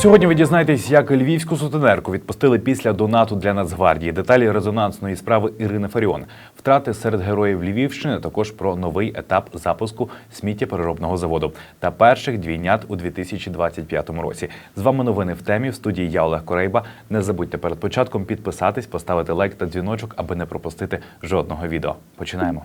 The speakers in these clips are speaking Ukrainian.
Сьогодні ви дізнаєтесь, як львівську сутенерку відпустили після донату для Нацгвардії. Деталі резонансної справи Ірини Фаріон, втрати серед героїв Львівщини. Також про новий етап запуску сміттєпереробного заводу та перших двійнят у 2025 році. З вами новини в темі в студії. Я Олег Корейба. Не забудьте перед початком підписатись, поставити лайк та дзвіночок, аби не пропустити жодного відео. Починаємо.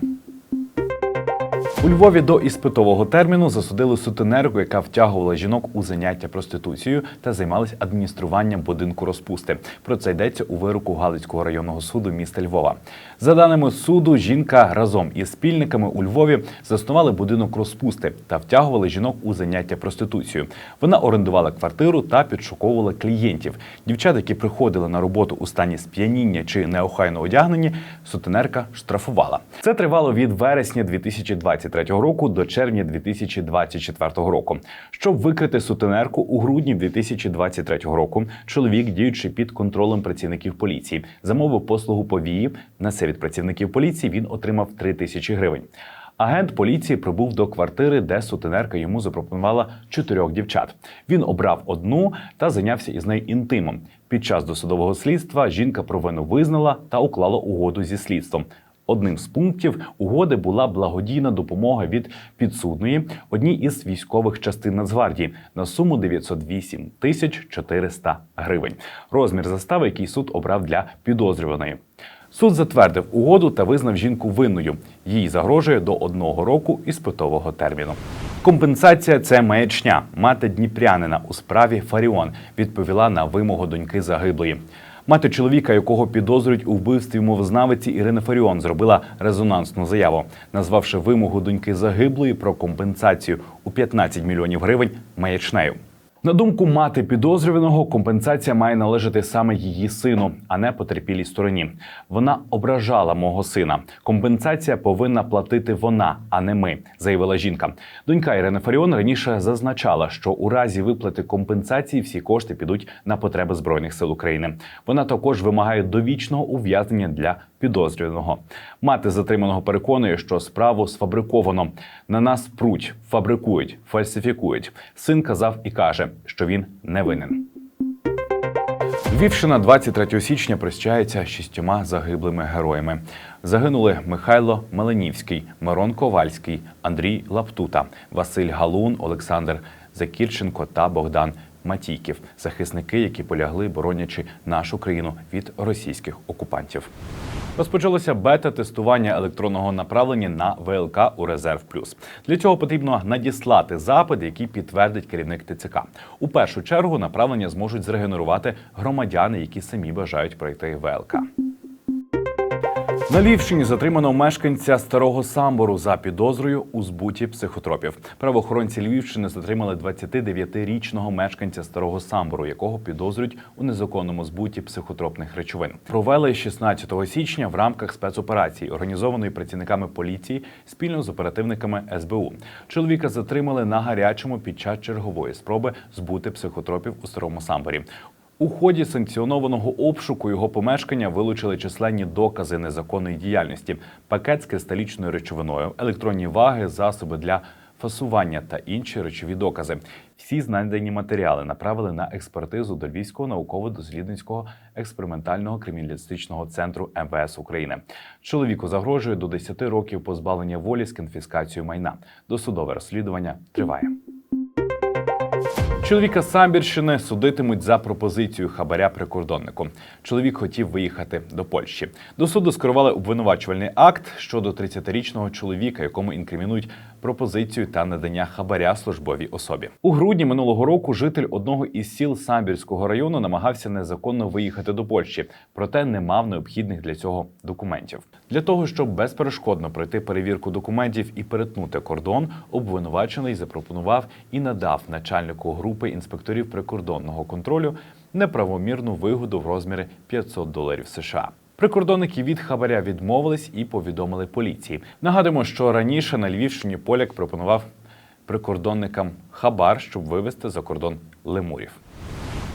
У Львові до іспитового терміну засудили сутенерку, яка втягувала жінок у заняття проституцією та займалась адмініструванням будинку розпусти. Про це йдеться у вироку Галицького районного суду міста Львова. За даними суду, жінка разом із спільниками у Львові заснували будинок розпусти та втягували жінок у заняття проституцією. Вона орендувала квартиру та підшуковувала клієнтів. Дівчат, які приходили на роботу у стані сп'яніння чи неохайно одягнені, сутенерка штрафувала. Це тривало від вересня 2023 року до червня 2024 року. Щоб викрити сутенерку у грудні 2023 року, чоловік, діючи під контролем працівників поліції, замовив послугу повії. На від працівників поліції він отримав 3 тисячі гривень. Агент поліції прибув до квартири, де сутенерка йому запропонувала чотирьох дівчат. Він обрав одну та зайнявся із нею інтимом. Під час досудового слідства жінка провину визнала та уклала угоду зі слідством. Одним з пунктів угоди була благодійна допомога від підсудної одній із військових частин Нацгвардії на суму 908 тисяч 400 гривень. Розмір застави, який суд обрав для підозрюваної. Суд затвердив угоду та визнав жінку винною. Їй загрожує до одного року іспитового терміну. Компенсація це маячня. Мати Дніпрянина у справі Фаріон відповіла на вимогу доньки загиблої. Мати чоловіка, якого підозрюють у вбивстві мовознавиці Ірини Фаріон, зробила резонансну заяву, назвавши вимогу доньки загиблої про компенсацію у 15 мільйонів гривень маячнею. На думку мати підозрюваного, компенсація має належати саме її сину, а не потерпілій стороні. Вона ображала мого сина. Компенсація повинна платити вона, а не ми, заявила жінка. Донька Ірини Фаріон раніше зазначала, що у разі виплати компенсації всі кошти підуть на потреби збройних сил України. Вона також вимагає довічного ув'язнення для підозрюваного. Мати затриманого переконує, що справу сфабриковано. На нас пруть, фабрикують, фальсифікують. Син казав і каже, що він не винен. Львівщина 23 січня прощається шістьома загиблими героями. Загинули Михайло Меленівський, Мирон Ковальський, Андрій Лаптута, Василь Галун, Олександр Закірченко та Богдан Матійків, захисники, які полягли, боронячи нашу країну від російських окупантів. Розпочалося бета-тестування електронного направлення на ВЛК у Резерв Плюс. Для цього потрібно надіслати запит, який підтвердить керівник ТЦК. У першу чергу направлення зможуть зрегенерувати громадяни, які самі бажають пройти ВЛК. На Львівщині затримано мешканця старого самбору за підозрою у збуті психотропів. Правоохоронці Львівщини затримали 29-річного мешканця старого самбору, якого підозрюють у незаконному збуті психотропних речовин. Провели 16 січня в рамках спецоперації, організованої працівниками поліції спільно з оперативниками СБУ. Чоловіка затримали на гарячому під час чергової спроби збути психотропів у старому самборі. У ході санкціонованого обшуку його помешкання вилучили численні докази незаконної діяльності, пакет з кристалічною речовиною, електронні ваги, засоби для фасування та інші речові докази. Всі знайдені матеріали направили на експертизу до Львівського науково-дослідницького експериментального криміналістичного центру МВС України. Чоловіку загрожує до 10 років позбавлення волі з конфіскацією майна. Досудове розслідування триває. Чоловіка Самбірщини судитимуть за пропозицію хабаря прикордоннику. Чоловік хотів виїхати до Польщі. До суду скерували обвинувачувальний акт щодо 30-річного чоловіка, якому інкримінують пропозицію та надання хабаря службовій особі. У грудні минулого року житель одного із сіл Самбірського району намагався незаконно виїхати до Польщі, проте не мав необхідних для цього документів. Для того щоб безперешкодно пройти перевірку документів і перетнути кордон, обвинувачений запропонував і надав начальнику групи інспекторів прикордонного контролю неправомірну вигоду в розмірі 500 доларів США. Прикордонники від хабаря відмовились і повідомили поліції. Нагадуємо, що раніше на Львівщині поляк пропонував прикордонникам хабар, щоб вивезти за кордон лемурів.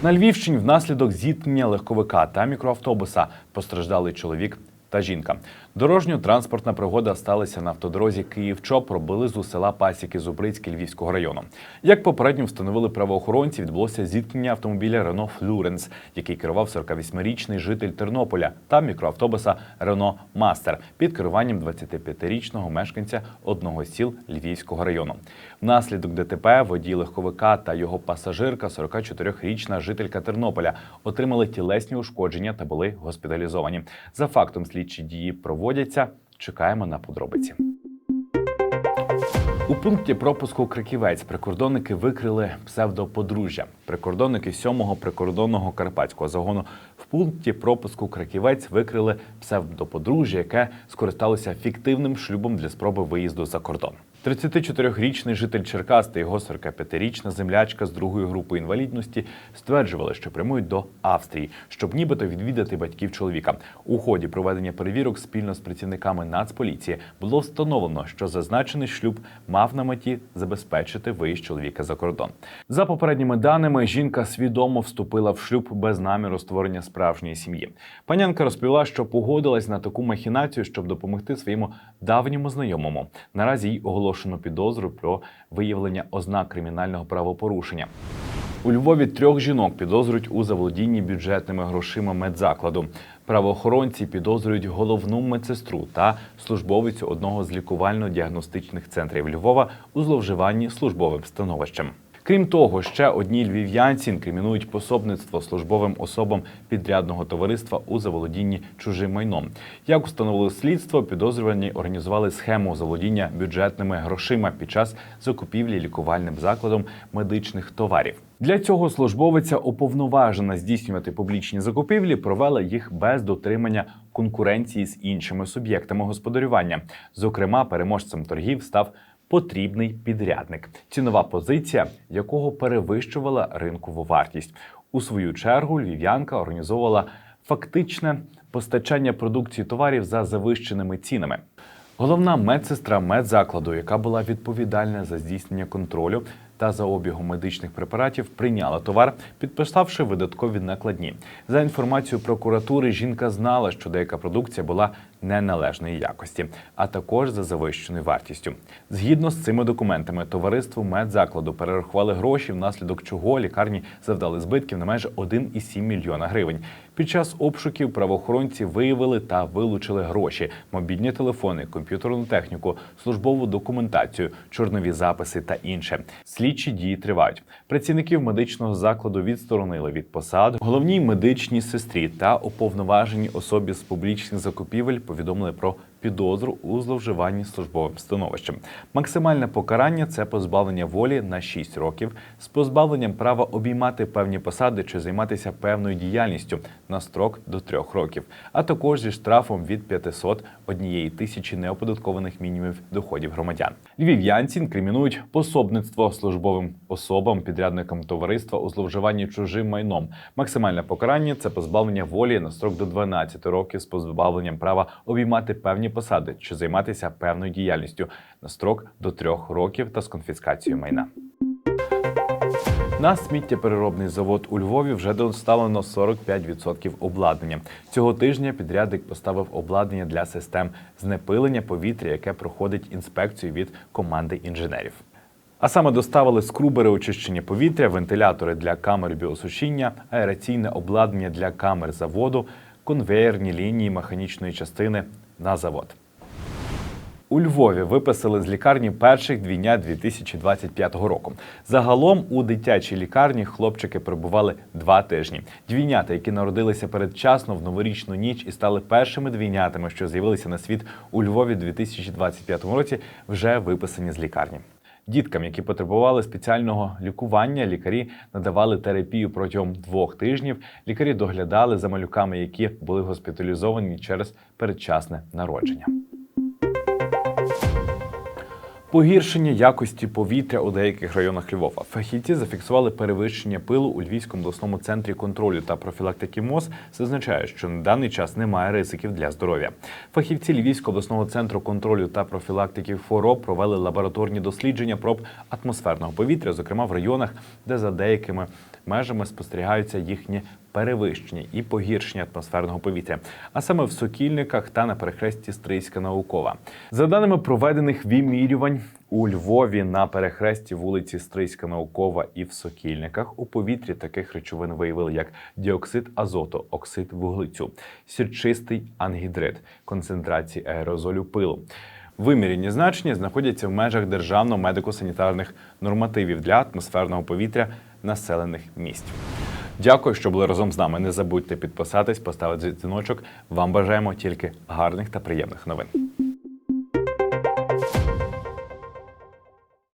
На Львівщині внаслідок зіткнення легковика та мікроавтобуса постраждали чоловік та жінка. Дорожньо-транспортна пригода сталася на автодорозі Київ-Чоп поблизу села Пасіки Зубрицьке Львівського району. Як попередньо встановили правоохоронці, відбулося зіткнення автомобіля Рено Флюренс, який керував 48-річний житель Тернополя, та мікроавтобуса Рено Мастер під керуванням 25-річного мешканця одного з сіл Львівського району. Внаслідок ДТП водій легковика та його пасажирка, 44-річна жителька Тернополя, отримали тілесні ушкодження та були госпіталізовані. За фактом слідчі дії проводяться. Чекаємо на подробиці. У пункті пропуску Криківець прикордонники викрили псевдоподружжя. Прикордонники 7-го прикордонного карпатського загону в пункті пропуску Криківець викрили псевдоподружжя, яке скористалося фіктивним шлюбом для спроби виїзду за кордон. 34-річний житель Черкас та його 45-річна землячка з другої групи інвалідності стверджували, що прямують до Австрії, щоб нібито відвідати батьків чоловіка. У ході проведення перевірок спільно з працівниками Нацполіції було встановлено, що зазначений шлюб мав на меті забезпечити виїзд чоловіка за кордон. За попередніми даними, жінка свідомо вступила в шлюб без наміру створення справжньої сім'ї. Панянка розповіла, що погодилась на таку махінацію, щоб допомогти своєму давньому знайомому. Наразі їй оголошено підозру про виявлення ознак кримінального правопорушення. У Львові трьох жінок підозрюють у заволодінні бюджетними грошима медзакладу. Правоохоронці підозрюють головну медсестру та службовицю одного з лікувально-діагностичних центрів Львова у зловживанні службовим становищем. Крім того, ще одній львів'янці інкримінують пособництво службовим особам підрядного товариства у заволодінні чужим майном. Як встановило слідство, підозрювані організували схему заволодіння бюджетними грошима під час закупівлі лікувальним закладом медичних товарів. Для цього службовиця, уповноважена здійснювати публічні закупівлі, провела їх без дотримання конкуренції з іншими суб'єктами господарювання. Зокрема, переможцем торгів став потрібний підрядник, цінова позиція якого перевищувала ринкову вартість. У свою чергу львів'янка організовувала фактичне постачання продукції товарів за завищеними цінами. Головна медсестра медзакладу, яка була відповідальна за здійснення контролю та за обігом медичних препаратів, прийняла товар, підписавши видаткові накладні. За інформацією прокуратури, жінка знала, що деяка продукція була неналежної якості, а також за завищеною вартістю. Згідно з цими документами, товариству медзакладу перерахували гроші, внаслідок чого лікарні завдали збитків на майже 1,7 мільйона гривень. Під час обшуків правоохоронці виявили та вилучили гроші, мобільні телефони, комп'ютерну техніку, службову документацію, чорнові записи та інше. Слідчі дії тривають. Працівників медичного закладу відсторонили від посад. Головній медичній сестрі та уповноваженій особі з публічних закупівель повідомили про підозру у зловживанні службовим становищем. Максимальне покарання це позбавлення волі на 6 років з позбавленням права обіймати певні посади чи займатися певною діяльністю на строк до 3 років, а також зі штрафом від 500 однієї тисячі неоподаткованих мінімумів доходів громадян. Львів'янці інкримінують пособництво службовим особам, підрядникам товариства у зловживанні чужим майном. Максимальне покарання це позбавлення волі на строк до 12 років з позбавленням права обіймати певні посади чи займатися певною діяльністю на строк до 3 років та з конфіскацією майна. На сміттєпереробний завод у Львові вже доставлено 45% обладнання. Цього тижня підрядник поставив обладнання для систем знепилення повітря, яке проходить інспекцію від команди інженерів. А саме доставили скрубери очищення повітря, вентилятори для камер біосушіння, аераційне обладнання для камер заводу, конвеєрні лінії механічної частини на завод. У Львові виписали з лікарні перших двійня 2025 року. Загалом у дитячій лікарні хлопчики перебували два тижні. Двійнята, які народилися передчасно в новорічну ніч і стали першими двійнятами, що з'явилися на світ у Львові 2025 році, вже виписані з лікарні. Діткам, які потребували спеціального лікування, лікарі надавали терапію протягом двох тижнів. Лікарі доглядали за малюками, які були госпіталізовані через передчасне народження. Погіршення якості повітря у деяких районах Львова. Фахівці зафіксували перевищення пилу у Львівському обласному центрі контролю та профілактики МОЗ. Це означає, що на даний час немає ризиків для здоров'я. Фахівці Львівського обласного центру контролю та профілактики хвороб провели лабораторні дослідження проб атмосферного повітря, зокрема в районах, де за деякими межами спостерігаються їхнє перевищення і погіршення атмосферного повітря, а саме в Сокільниках та на перехресті Стрийська наукова. За даними проведених вимірювань у Львові на перехресті вулиці Стрийська наукова і в Сокільниках у повітрі таких речовин виявили як діоксид азоту, оксид вуглецю, сірчистий ангідрид, концентрації аерозолю пилу. Виміряні значення знаходяться в межах державно медико-санітарних нормативів для атмосферного повітря населених місць. Дякую, що були разом з нами. Не забудьте підписатись, поставити дзвіночок. Вам бажаємо тільки гарних та приємних новин.